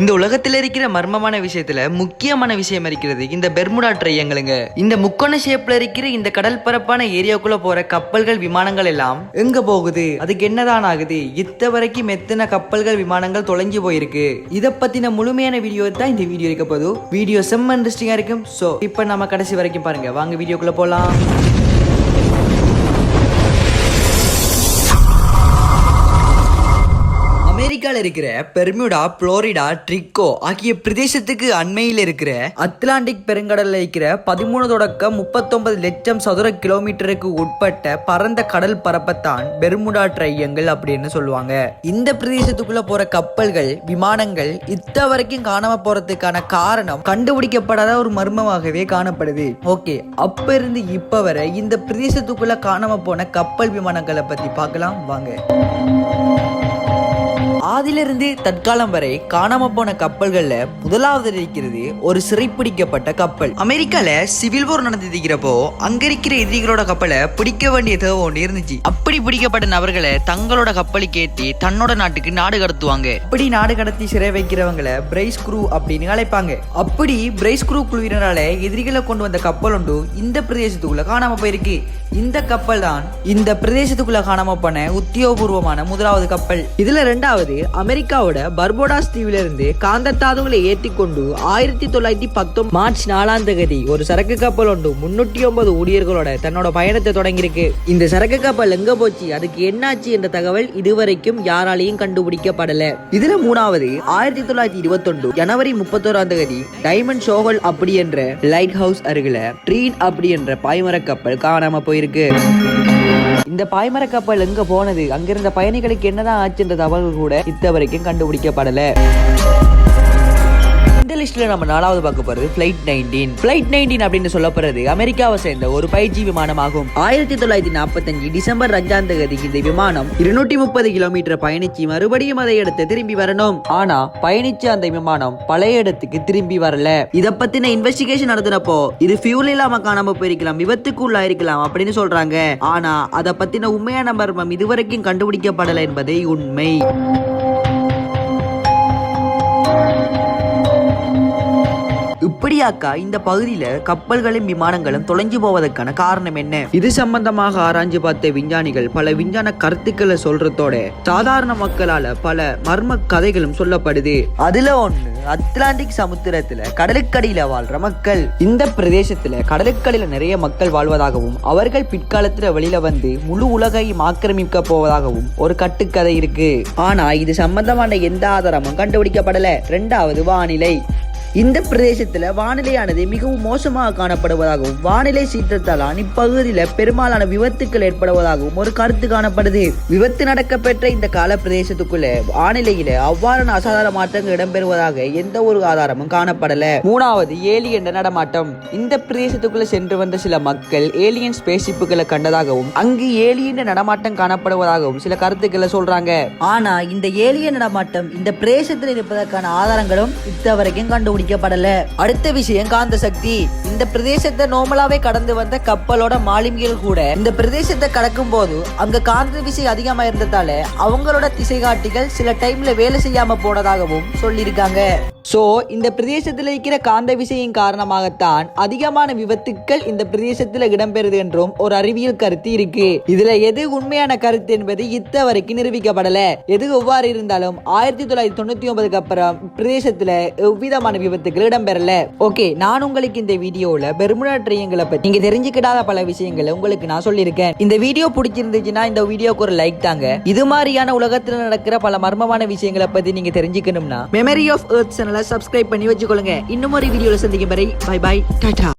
இந்த உலகத்தில் இருக்கிற மர்மமான விஷயத்துல முக்கியமான விஷயம் இருக்கிறது இந்த பெர்முடா ட்ரையங்களுங்க. இந்த முக்கோண ஷேப்ல இருக்கிற இந்த கடல் பரப்பான ஏரியாக்குள்ள போற கப்பல்கள் விமானங்கள் எல்லாம் எங்க போகுது? அதுக்கு என்னதான் ஆகுது? இத்த வரைக்கும் எத்தனை கப்பல்கள் விமானங்கள் தொலைஞ்சு போயிருக்கு. இத பத்தின முழுமையான வீடியோ தான் இந்த வீடியோ இருக்க போதும் வீடியோ செம்ம இன்ட்ரெஸ்டிங்கா இருக்கும். சோ இப்போ நம்ம கடைசி வரைக்கும் பாருங்க. வாங்க வீடியோக்குள்ள போலாம். அமெரிக்காவில் இருக்கிற பெர்முடா புளோரிடா ட்ரிக்கோ ஆகிய பிரதேசத்துக்கு அண்மையில் இருக்கிற அத்லாண்டிக் பெருங்கடலில் இருக்கிற பதிமூணு தொடக்கம் முப்பத்தொன்பது லட்சம் சதுர கிலோமீட்டருக்கு உட்பட்ட பரந்த கடல் பரப்பத்தான் பெர்முடா ட்ரையங்கள் அப்படின்னு சொல்லுவாங்க. இந்த பிரதேசத்துக்குள்ள போற கப்பல்கள் விமானங்கள் இத்த வரைக்கும் காணாம போறதுக்கான காரணம் கண்டுபிடிக்கப்படாத ஒரு மர்மமாகவே காணப்படுது. ஓகே அப்ப இருந்து இப்ப வரை இந்த பிரதேசத்துக்குள்ள காணாம போன கப்பல் விமானங்களை பத்தி பார்க்கலாம். வாங்க. ஆதிலிருந்து தற்காலம் வரை காணாம போன கப்பல்கள்ல முதலாவது இருக்கிறது ஒரு சிறைப்பிடிக்கப்பட்ட கப்பல். அமெரிக்கால சிவில் போர் நடந்துக்கிறப்போ அங்க இருக்கிற எதிரிகளோட கப்பலை பிடிக்க வேண்டிய தேவை ஒன்று இருந்துச்சு. அப்படி பிடிக்கப்பட்ட நபர்களை தங்களோட கப்பலுக்கு ஏற்றி தன்னோட நாட்டுக்கு நாடு கடத்துவாங்க. அப்படி நாடு கடத்தி சிறை வைக்கிறவங்களை பிரைஸ் குரூ அப்படின்னு அழைப்பாங்க. அப்படி பிரைஸ் குரூ குழுவினரால எதிரிகளை கொண்டு வந்த கப்பல் ஒன்று இந்த பிரதேசத்துக்குள்ள காணாம போயிருக்கு. இந்த கப்பல் தான் இந்த பிரதேசத்துக்குள்ள காணாம போன உத்தியோகபூர்வமான முதலாவது கப்பல். இதுல ரெண்டாவது அமெரிக்காவோட பர்போடாஸ் தீவில இருந்து காந்தத்தாதுகளை ஏற்றி கொண்டு ஆயிரத்தி தொள்ளாயிரத்தி பத்தொன்பது மார்ச் நாலாம் தேதி ஒரு சரக்கு கப்பல் ஒன்று முன்னூற்றி ஒன்பது ஊழியர்களோட தன்னோட பயணத்தை தொடங்கியிருக்கு. இந்த சரக்கு கப்பல் எங்க போச்சு? அதுக்கு என்னாச்சு என்ற தகவல் இதுவரைக்கும் யாராலையும் கண்டுபிடிக்கப்படல. இதுல மூணாவது ஆயிரத்தி தொள்ளாயிரத்தி இருபத்தொன்று ஜனவரி முப்பத்தோராம் தேதி டைமண்ட் ஷோகல் அப்படி என்ற லைட் ஹவுஸ் அருகில ட்ரீன் அப்படி என்ற பாய்மர கப்பல் காணாம போயிருக்கு. இந்த பாய்மர கப்பல் எங்க போனது? அங்கிருந்த பயணிகளுக்கு என்னதான் ஆச்சுன்ற தகவல் கூட இத்த வரைக்கும் கண்டுபிடிக்கப்படல. இந்த லிஸ்ட்ல நம்ம நாலாவது பார்க்க போறது பிளைட் நைன்டீன் பிளைட் நைன்டீன் அப்படின்னு சொல்லப்படுறது அமெரிக்காவை சேர்ந்த ஒரு பயிற்சி விமானமாகும். ஆயிரத்தி தொள்ளாயிரத்தி நாற்பத்தஞ்சு டிசம்பர் அஞ்சாம் தேதி இந்த விமானம் இருநூற்றி முப்பது கிலோமீட்டர் பயணிச்சு மறுபடியும் அதை எடுத்து திரும்பி வரணும். ஆனா பயணிச்ச அந்த விமானம் பழைய இடத்துக்கு திரும்பி வரல. இத பத்தின இன்வெஸ்டிகேஷன் நடத்தினப்போ இது ஃபியூல் இல்லாம காணாம போயிருக்கலாம் விபத்துக்கு உள்ளாயிருக்கலாம் அப்படின்னு சொல்றாங்க. ஆனா அதை பத்தின உண்மையான மர்மம் இதுவரைக்கும் கண்டுபிடிக்கப்படல என்பதே உண்மை. இப்படியாக்கா இந்த பகுதியில கப்பல்களும் விமானங்களும் தொலைஞ்சு போவதற்கான காரணம் என்ன? இது சம்பந்தமாக ஆராய்ஞ்சு பார்த்த விஞ்ஞானிகள் பல விஞ்ஞான கருத்துக்களை சொல்றதோட சாதாரண மக்களால பல மர்ம கதைகளும் சொல்லப்படுது. அதுல ஒண்ணு அட்லாண்டிக் சமுத்திரத்துல கடலுக்கடியில வாழ்ற மக்கள். இந்த பிரதேசத்துல கடலுக்கடியில நிறைய மக்கள் வாழ்வதாகவும் அவர்கள் பிற்காலத்துல வெளியில வந்து முழு உலகையும் ஆக்கிரமிக்க போவதாகவும் ஒரு கட்டுக்கதை இருக்கு. ஆனா இது சம்பந்தமான எந்த ஆதாரமும் கண்டுபிடிக்கப்படல. ரெண்டாவது வானிலை. இந்த பிரதேசத்துல வானிலையானது மிகவும் மோசமாக காணப்படுவதாகவும் வானிலை சீற்றத்தாலான் இப்பகுதியில பெரும்பாலான விபத்துக்கள் ஏற்படுவதாகவும் ஒரு கருத்து காணப்படுது. விபத்து நடக்கப்பெற்ற இந்த கால பிரதேசத்துக்குள்ள வானிலையில அவ்வாறான அசாதாரண மாற்றங்கள் இடம்பெறுவதாக எந்த ஒரு ஆதாரமும் காணப்படல. மூணாவது ஏலியன் நடமாட்டம். இந்த பிரதேசத்துக்குள்ள சென்று வந்த சில மக்கள் ஏலியன் ஸ்பேஸ்ஷிப்புகளை கண்டதாகவும் அங்கு ஏலியன் நடமாட்டம் காணப்படுவதாகவும் சில கருத்துக்களை சொல்றாங்க. ஆனா இந்த ஏலியன் நடமாட்டம் இந்த பிரதேசத்தில் இருப்பதற்கான ஆதாரங்களும் இத்தவரைக்கும் கண்டுபிடிக்க கண்டுபிடிக்கப்படல அடுத்த விஷயம் காந்த சக்தி இந்த பிரதேசத்தை நோமலாவே கடந்து வந்த கப்பலோட மாலுமிகள் கூட இந்த பிரதேசத்தை கடக்கும் போது அங்க காந்த விசை அதிகமா இருந்ததால அவங்களோட திசை காட்டிகள் சில டைம்ல வேலை செய்யாம போனதாகவும் சொல்லியிருக்காங்க. ஸோ இந்த பிரதேசத்தில் இருக்கிற காந்த விசையின் காரணமாகத்தான் அதிகமான விபத்துக்கள் இந்த பிரதேசத்தில் இடம்பெறுது என்றும் ஒரு அறிவியல் கருத்து இருக்கு. இதுல எது உண்மையான கருத்து என்பது இத்த வரைக்கும் நிரூபிக்கப்படல. எது எவ்வாறு இருந்தாலும் ஆயிரத்தி தொள்ளாயிரத்தி தொண்ணூத்தி ஒன்பதுக்கு அப்புறம் பிரதேசத்துல எவ்விதமான விபத்துக்கள் இடம்பெறல. ஓகே நான் உங்களுக்கு இந்த வீடியோல பெர்முடா ட்ரையங்களை பத்தி நீங்க தெரிஞ்சுக்கிடாத பல விஷயங்களை உங்களுக்கு நான் சொல்லியிருக்கேன். இந்த வீடியோ பிடிச்சிருந்துச்சுன்னா இந்த வீடியோக்கு ஒரு லைக் தாங்க. இது மாதிரியான உலகத்தில் நடக்கிற பல மர்மமான விஷயங்களை பத்தி நீங்க தெரிஞ்சுக்கணும்னா memory of earth channel subscribe பண்ணி வச்சுக்கொள்ளுங்க. இன்னும் ஒரு வீடியோல சந்திக்கும் வரை பை பை டாடா